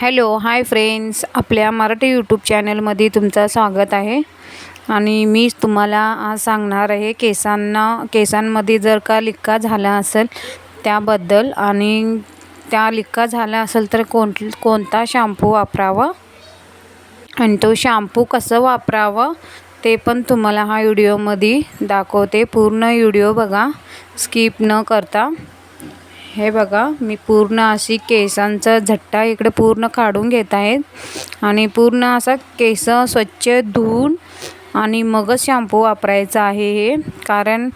Hello hi friends. आपल्या Marathi YouTube चॅनलमध्ये तुमचं स्वागत आहे. आणि मी तुम्हाला आज सांगणार आहे केसांना केसांमध्ये जर का लिक्का झाला असेल त्याबद्दल आणि त्या लिक्का झाला असेल तर कोण कोणता शॅम्पू वापरावा? आणि तो शॅम्पू कसं वापरावं ते पण तुम्हाला हा व्हिडिओमध्ये दाखवते. पूर्ण व्हिडिओ बघा. स्किप न करता. हे बघा मी पूर्ण अशी केसांचा झट्टा इकडे पूर्ण काढून घेत आहेत. आणि पूर्ण असा केस स्वच्छ धुवून आणि मगच शॅम्पू वापरायचा आहे हे. कारण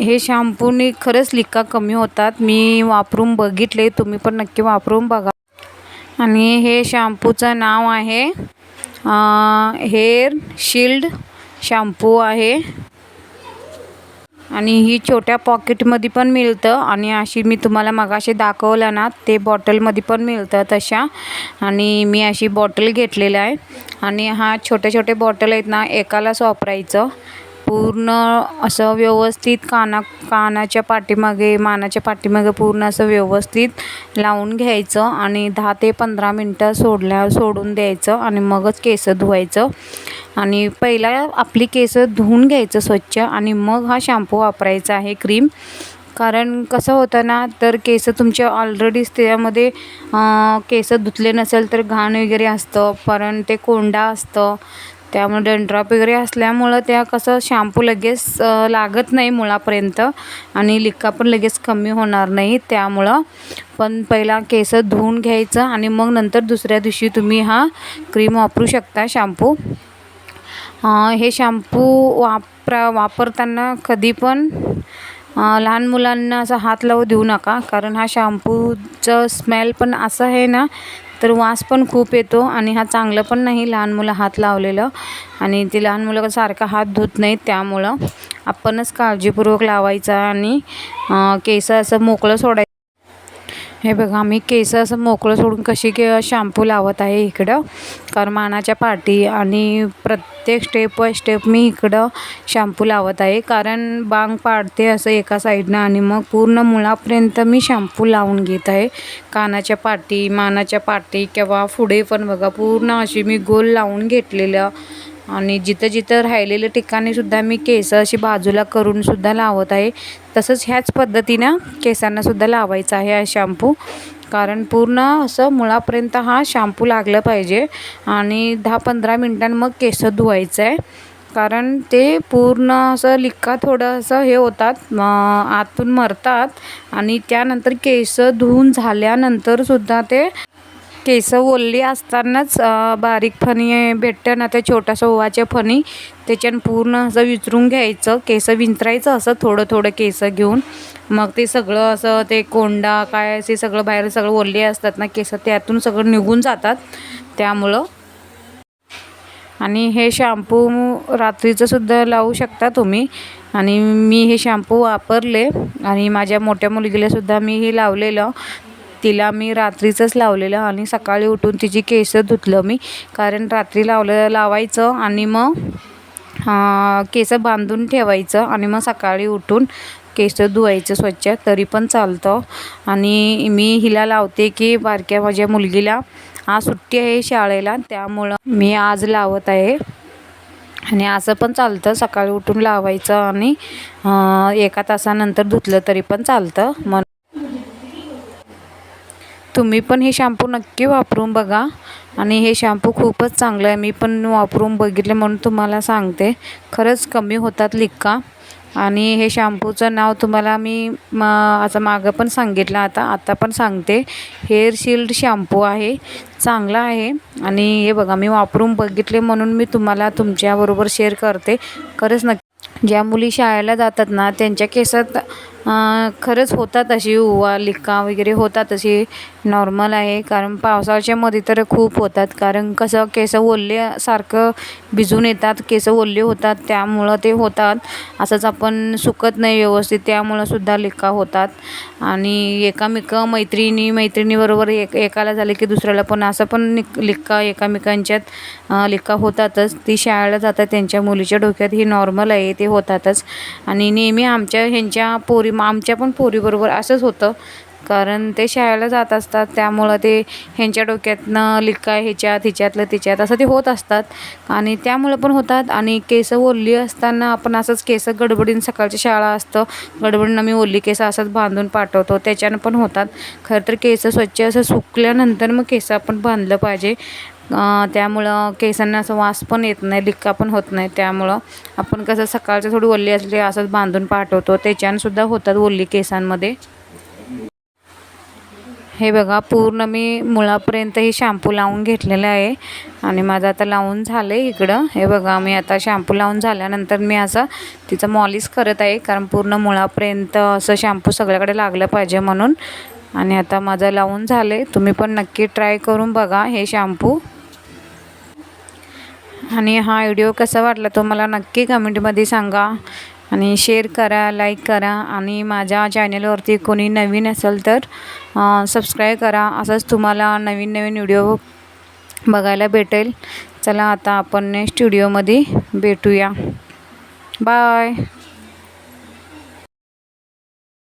हे शॅम्पूने खरंच लिक्का कमी होतात. मी वापरून बघितले तुम्ही पण नक्की वापरून बघा. आणि हे शॅम्पूचं नाव आहे हेअर शिल्ड शॅम्पू आहे. आणि ही छोट्या पॉकेटमध्ये पण मिळतं. आणि अशी मी तुम्हाला मगाशी दाखवलं ना ते बॉटलमध्ये पण मिळतं तशा. आणि मी अशी बॉटल घेतलेलं आहे. आणि हा छोटे छोटे बॉटल आहेत ना एकालाच वापरायचं. पूर्ण असं व्यवस्थित काना कानाच्या पाठीमागे मानाच्या पाठीमागे पूर्ण असं व्यवस्थित लावून घ्यायचं आणि दहा ते पंधरा मिनटं सोडल्या सोडून द्यायचं आणि मगच केस धुवायचं. आणि पहिला आपली केस धुवून घ्यायचं स्वच्छ आणि मग हा शॅम्पू वापरायचा आहे क्रीम कारण कसं होतं ना तर केस तुमचे ऑलरेडीच त्यामध्ये केस धुतले नसेल तर घाण वगैरे असतं कारण ते कोंडा असतं. त्यामुळे डंड्रॉप वगैरे असल्यामुळं त्या कसं शॅम्पू लगेच लागत नाही मुळापर्यंत आणि लिक्का पण लगेच कमी होणार नाही त्यामुळं. पण पहिला केस धुवून घ्यायचं आणि मग नंतर दुसऱ्या दिवशी तुम्ही हा क्रीम वापरू शकता शॅम्पू हे शॅम्पू वापरा वापरताना कधी पण लहान मुलांना असा हात लावू देऊ नका. कारण हा शॅम्पूचं स्मेल पण असं आहे ना तर वास पण खूप येतो आणि हा चांगलं पण नाही लहान मुलं हात लावलेलं. आणि ते लहान मुलं सारखं हात धुत नाहीत त्यामुळं आपणच काळजीपूर्वक लावायचा आणि केस असं मोकळं सोडायचं. हे बघा मी केस असं मोकळं सोडून कशी के शॅम्पू लावत आहे इकडं. कारण मानाच्या पाठी आणि प्रत्येक स्टेप बाय स्टेप मी इकडं शॅम्पू लावत आहे. कारण बांग पाडते असं एका साईडनं आणि मग पूर्ण मुळापर्यंत मी शॅम्पू लावून घेत आहे. कानाच्या पाठी मानाच्या पाठी किंवा पुढे पण बघा पूर्ण अशी मी गोल लावून घेतलेलं आणि जिथं जिथं राहिलेलं ठिकाणीसुद्धा मी केस अशी बाजूला करूनसुद्धा लावत आहे. तसंच ह्याच पद्धतीनं केसांनासुद्धा लावायचं आहे हा शॅम्पू. कारण पूर्ण असं मुळापर्यंत हा शॅम्पू लागलं पाहिजे आणि दहा पंधरा मिनटां मग केस धुवायचं आहे कारण ते पूर्ण असं लिक्का थोडं असं हे होतात आतून मरतात आणि त्यानंतर केस धुवून झाल्यानंतरसुद्धा ते केस ओलली असतानाच बारीक फणी भेटतं ना ते छोटासा ओवाच्या फणी त्याच्यानं पूर्ण असं विचरून घ्यायचं केस विंचरायचं असं थोडं थोडं केस घेऊन. मग ते सगळं असं ते कोंडा काय असे सगळं बाहेर सगळं ओलले असतात ना केस त्यातून सगळं निघून जातात. त्यामुळं. आणि हे शॅम्पू रात्रीचंसुद्धा लावू शकता तुम्ही. आणि मी हे शॅम्पू वापरले. आणि माझ्या मोठ्या मुलगीलासुद्धा मी हे लावलेलं. तिला मी रात्रीचंच लावलेलं आणि सकाळी उठून तिची केस धुतलं मी. कारण रात्री लावलं लावायचं आणि मग केस बांधून ठेवायचं आणि मग सकाळी उठून केस धुवायचं स्वच्छ तरी पण चालतं. आणि मी हिला लावते की बारक्या माझ्या मुलगीला आज सुट्टी आहे शाळेला त्यामुळं मी आज लावत आहे. आणि असं पण चालतं सकाळी उठून लावायचं आणि एका तासानंतर धुतलं तरी पण चालतं. मग तुम्ही पण हे शॅम्पू नक्की वापरून बघा. आणि हे शॅम्पू खूपच चांगलं आहे. मी पण वापरून बघितले म्हणून तुम्हाला सांगते. खरंच कमी होतात लिक्का. आणि हे शॅम्पूचं नाव तुम्हाला मी म असं मागं पण सांगितलं आता. आता पण सांगते. हेअर शिल्ड शॅम्पू आहे. चांगला आहे. आणि हे बघा मी वापरून बघितले म्हणून मी तुम्हाला तुमच्याबरोबर शेअर करते. खरंच नक्की. ज्या मुली शाळेला जातात ना त्यांच्या केसात खरंच होतात अशी उवा लिक्का वगैरे होतात अशी नॉर्मल आहे. कारण पावसाळ्यामध्ये तर खूप होतात. कारण कसं केस ओल्ले सारखं भिजून येतात केस ओले होतात त्यामुळं ते होतात. असंच आपण सुकत नाही व्यवस्थित त्यामुळं सुद्धा लिक्का होतात. आणि एकामेका मैत्रिणी मैत्रिणीबरोबर एक एकाला झाले की दुसऱ्याला पण असं पण निक लिक्का एकामेकांच्यात लिक्का होतातच. ती शाळेला जातात त्यांच्या मुलीच्या डोक्यात ही नॉर्मल आहे ते होतातच. आणि नेहमी आमच्या ह्यांच्या पोरी मग आमच्या पण पोरीबरोबर असंच होतं. कारण ते शाळेला जात असतात त्यामुळं ते ह्यांच्या डोक्यातनं लिका ह्याच्यात हिच्यातलं तिच्यात असं ते होत असतात. आणि त्यामुळं पण होतात. आणि केस ओली असताना आपण असंच केस गडबडीनं सकाळची शाळा असतं. गडबडीनं मी ओल्ली केस असंच बांधून पाठवतो. त्याच्यानं पण होतात. खरं तर केस स्वच्छ असं सुकल्यानंतर मग केस आपण बांधलं पाहिजे. त्यामुळं केसांना असं वास पण येत नाही लिक्का पण होत नाही. त्यामुळं आपण कसं सकाळचं थोडी ओली असली असंच बांधून पाठवतो. त्याच्यानंसुद्धा होतात ओली केसांमध्ये. हे बघा पूर्ण मी मुळापर्यंत हे शॅम्पू लावून घेतलेलं आहे. आणि माझं आता लावून झालं आहे इकडं. हे बघा मी आता शॅम्पू लावून झाल्यानंतर मी असं तिचं मॉलिश करत आहे. कारण पूर्ण मुळापर्यंत असं शॅम्पू सगळ्याकडे लागलं पाहिजे म्हणून. आणि आता माझं लावून झालं आहे तुम्ही पण नक्की ट्राय करून बघा हे शॅम्पू. आणि हा व्हिडिओ कसा वाटला तो मला नक्की कमेंटमध्ये सांगा. आणि शेअर करा लाईक करा आणि माझ्या चॅनलवरती कोणी नवीन असेल तर सबस्क्राईब करा. असंच तुम्हाला नवीन नवीन व्हिडिओ बघायला भेटेल. चला आता आपण नेक्स्ट व्हिडिओमध्ये भेटूया. बाय